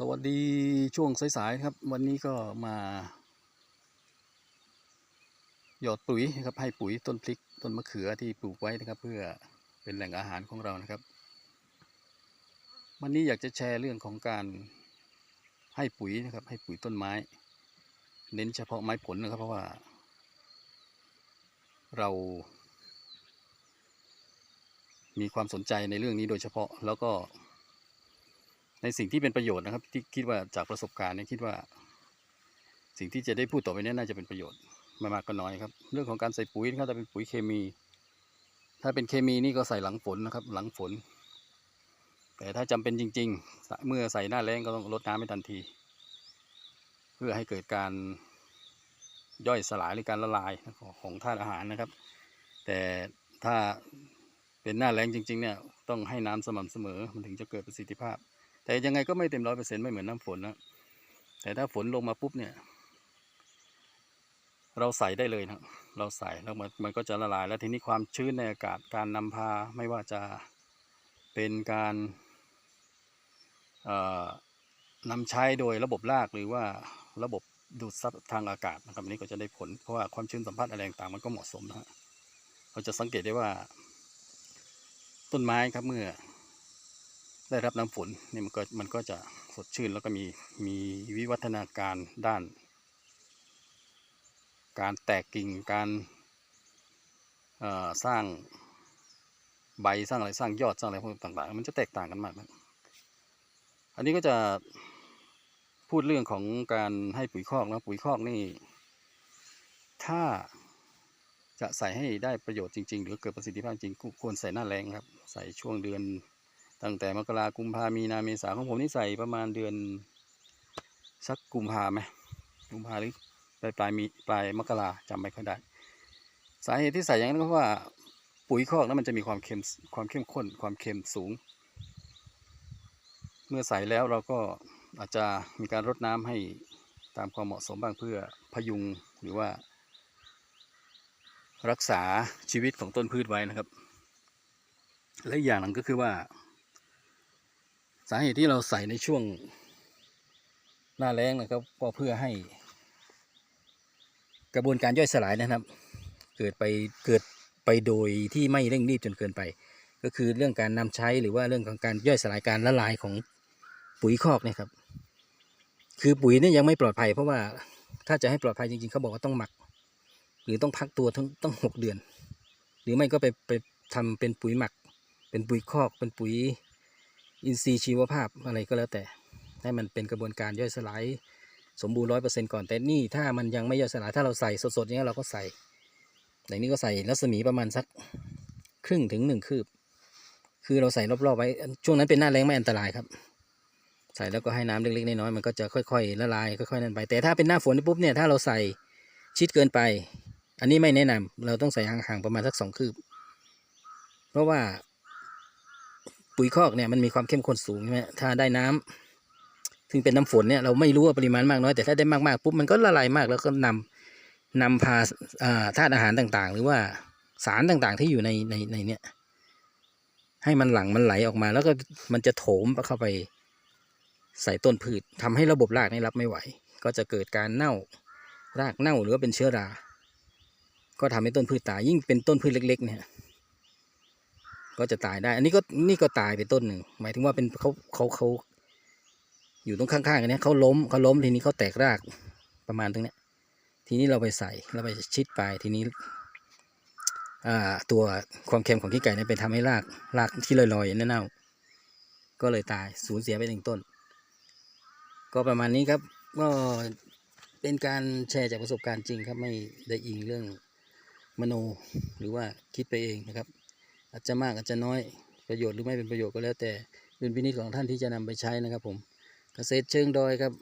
สวัสดีช่วงสายๆครับ วันนี้ก็มา หยอดปุ๋ยนะครับให้ปุ๋ยต้นพริกต้นมะเขือที่ปลูกไว้นะครับ เพื่อเป็นแหล่งอาหารของเรานะครับ วันนี้อยากจะแชร์เรื่องของการให้ปุ๋ยนะครับ ให้ปุ๋ยต้นไม้ เน้นเฉพาะไม้ผลนะครับ เพราะว่า เรา มีความสนใจในเรื่องนี้โดยเฉพาะแล้วก็ ในสิ่งที่เป็นประโยชน์นะครับ ที่คิดว่าจากประสบการณ์เนี่ยคิดว่า สิ่งที่จะได้พูดต่อไปนี้น่าจะเป็นประโยชน์ม่มากก็น้อยครับ เรื่องของการใส่ปุ๋ยนะครับถ้าเป็นปุ๋ยเคมี ถ้าเป็นเคมีนี่ก็ใส่หลังฝนนะครับ หลังฝน แต่ถ้าจำเป็นจริง ๆ เมื่อใส่หน้าแรงก็ต้องลดน้ำให้ทันที เพื่อให้เกิดการย่อยสลายหรือการละลายของธาตุอาหารนะครับ แต่ถ้าเป็นหน้าแรงจริง ๆ เนี่ยต้องให้น้ำสม่ำเสมอมันถึงจะเกิดประสิทธิภาพ แต่ยังไงก็ไม่เต็มร้อยเปอร์เซ็นต์ไม่เหมือนน้ำฝนนะแต่ถ้าฝนลงมาปุ๊บเนี่ย เราใส่ได้เลยนะเราใส่แล้วมันมันก็จะละลาย แล้วทีนี้ความชื้นในอากาศการนำพาไม่ว่าจะเป็นการนำใช้โดยระบบรากหรือว่าระบบดูดซับทางอากาศนะครับนี้ก็จะได้ผลเพราะว่าความชื้นสัมผัสอะไรต่างมันก็เหมาะสมนะฮะเราจะสังเกตได้ว่า ต้นไม้ครับเมื่อ ได้รับน้ำฝนนี่มันก็มันก็จะสดชื่นแล้วก็มีมีวิวัฒนาการด้าน การแตกกิ่งการสร้างใบสร้างอะไรสร้างยอดสร้างอะไรพวกต่างๆ มันจะแตกต่างกันมากนะอันนี้ก็จะพูดเรื่องของการให้ปุ๋ยคอกนะปุ๋ยคอกนี่ ถ้าจะใส่ให้ได้ประโยชน์จริง ๆ หรือเกิดประสิทธิภาพจริงควรใส่หน้าแรงครับ ใส่ช่วงเดือน ตั้งแต่มกรากุมภามีนาเมษาของผมนี่ใส่ประมาณเดือน สักกุมภาไหมกุมภาหรือปลายปลายมีปลายมกราจำไม่ค่อยได้ สาเหตุที่ใส่อย่างนั้นก็เพราะว่าปุ๋ยคอกนั้นมันจะมีความเค็มความเข้มข้นความเค็มสูง เมื่อใส่แล้วเราก็อาจจะมีการรดน้ำให้ตามความเหมาะสมบ้างเพื่อพยุงหรือว่า รักษาชีวิตของต้นพืชไว้นะครับ และอีกอย่างหนึ่งก็คือว่า สาเหตุที่เราใส่ในช่วงหน้าแล้งนะครับ ก็เพื่อให้ กระบวนการย่อยสลายนะครับ เกิดไปเกิดไปโดยที่ไม่เร่งรีบจนเกินไป ก็คือเรื่องการนำใช้หรือว่าเรื่องของการย่อยสลายการละลายของปุ๋ยคอกนี่ยครับ คือปุ๋ยนี่ยังไม่ปลอดภัย เพราะว่าถ้าจะให้ปลอดภัยจริงๆเขาบอกว่าต้องหมัก หรือต้องพักตัวทั้งต้องหกเดือน หรือไม่ก็ไปไปทำเป็นปุ๋ยหมัก เป็นปุ๋ยคอกเป็นปุ๋ย อินทรีย์ชีวภาพอะไรก็แล้วแต่ ให้มันเป็นกระบวนการย่อยสลาย สมบูรณ์ร้อยเปอร์เซ็นต์ก่อน แต่นี่ถ้ามันยังไม่ย่อยสลาย ถ้าเราใส่สดๆอย่างนี้ยเราก็ใส่ในนี้ก็ใส่รัศมีประมาณสักครึ่งถึงหนึ่งคืบ คือเราใส่รอบๆไว้ ช่วงนั้นเป็นหน้าแรงไม่อันตรายครับ ใส่แล้วก็ให้น้ำเล็กๆน้อยๆมันก็จะค่อยๆละลายค่อยๆนั่นไป แต่ถ้าเป็นหน้าฝนปุ๊บเนี่ยถ้าเราใส่ชิดเกินไป อันนี้ไม่แนะนำเราต้องใส่ห่างๆประมาณสักสองคืบ เพราะว่า ปุ๋ยคอกเนี่ยมันมีความเข้มข้นสูงใช่ไหมถ้าได้น้ำซึ่งเป็นน้ำฝนเนี่ยเราไม่รู้ว่าปริมาณมากน้อยแต่ถ้าได้มากๆปุ๊บมันก็ละลายมากแล้วก็นำนำพาอ่าธาตุอาหารต่างๆ หรือว่าสารต่างๆที่อยู่ในในในเนี่ยให้มันหลั่งมันไหลออกมา แล้วก็มันจะโถมเข้าไปใส่ต้นพืชทำให้ระบบรากนี่รับไม่ไหว ก็จะเกิดการเน่ารากเน่าหรือว่าเป็นเชื้อรา ก็ทำให้ต้นพืชตายยิ่งเป็นต้นพืชเล็ก ๆ เนี่ย ก็จะตายได้ อันนี้ก็นี่ก็ตายไปต้นหนึ่งหมายถึงว่าเป็นเขาเขาเขาอยู่ตรงข้างๆกันเนี้ยเขาล้มเขาล้มทีนี้เขาแตกรากประมาณตรงเนี้ย ทีนี้เราไปใส่เราไปชิดไปทีนี้อ่าตัวความเค็มของขี้ไก่เนี่ยไปทำให้รากรากที่ลอยๆนั่นเน่าก็เลยตายสูญเสียไปหนึ่งต้น ก็ประมาณนี้ครับก็เป็นการแชร์จากประสบการณ์จริงครับไม่ได้อิงเรื่องมโนหรือว่าคิดไปเองนะครับ อาจจะมากอาจจะน้อยประโยชน์หรือไม่เป็นประโยชน์ก็แล้วแต่ดุลพินิจของท่านที่จะนำไปใช้นะครับผมเกษตรเชิงดอยครับ